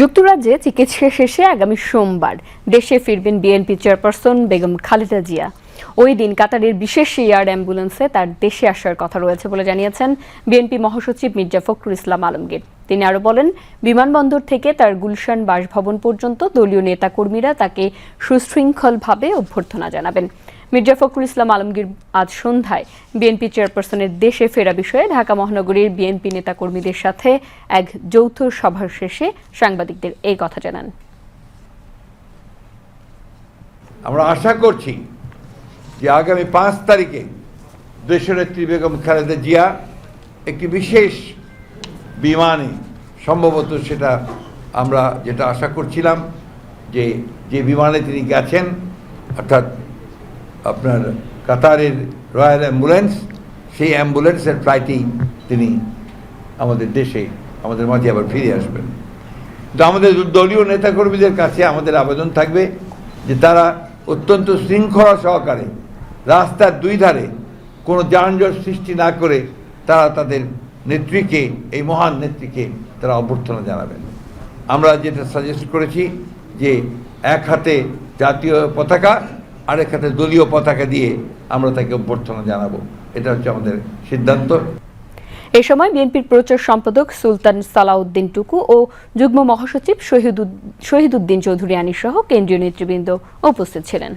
যুক্তরাজ্যে চিকিৎসা শেষে আগামী সোমবার দেশে ফিরবেন বিএনপি চেয়ারপারসন বেগম খালেদা জিয়া। ওই দিন কাতারের বিশেষ এয়ার অ্যাম্বুলেন্সে তার দেশে আসার কথা রয়েছে বলে জানিয়েছেন বিএনপি মহাসচিব মির্জা ফখরুল ইসলাম আলমগীর। তিনি আরও বলেন, বিমানবন্দর থেকে তার গুলশান বাসভবন পর্যন্ত দলীয় নেতাকর্মীরা তাকে সুশৃঙ্খলভাবে অভ্যর্থনা জানাবেন। মির্জা ফখরুল ইসলাম আলমগীর আজ সন্ধ্যায় বিএনপি চেয়ারপারসনের দেশে ফেরা বিষয়ে ঢাকা মহানগরীর বিএনপি নেতাকর্মীদের সাথে এক যৌথ সভার শেষে সাংবাদিকদের এই কথা জানান। আমরা আশা করছি যে আগামী পাঁচ তারিখে দেশনেত্রী বেগম খালেদা জিয়া একটি বিশেষ বিমানে সম্ভবত সেটা আমরা যেটা আশা করছিলাম যে যে বিমানে তিনি গেছেন, অর্থাৎ আপনার কাতারের রয়্যাল অ্যাম্বুলেন্স, সেই অ্যাম্বুলেন্সের ফ্লাইটেই তিনি আমাদের দেশে, আমাদের মাঝে আবার ফিরে আসবেন। তো আমাদের দলীয় নেতাকর্মীদের কাছে আমাদের আবেদন থাকবে যে তারা অত্যন্ত শৃঙ্খলা সহকারে রাস্তার দুই ধারে কোনো যানজট সৃষ্টি না করে তারা তাদের নেত্রীকে, এই মহান নেত্রীকে তারা অভ্যর্থনা জানাবেন। আমরা যেটা সাজেস্ট করেছি যে এক হাতে জাতীয় পতাকা, আরেক হাতে দলীয় পতাকা দিয়ে আমরা তাকে অভ্যর্থনা জানাব। এটা হচ্ছে আমাদের সিদ্ধান্ত। এ সময় বিএনপির প্রচার সম্পাদক সুলতান সালাউদ্দিন টুকু ও যুগ্ম মহাসচিব শহীদুদ- শহীদুদ্দিন চৌধুরী আনী সহ কেন্দ্রীয় নেতৃবৃন্দ উপস্থিত ছিলেন।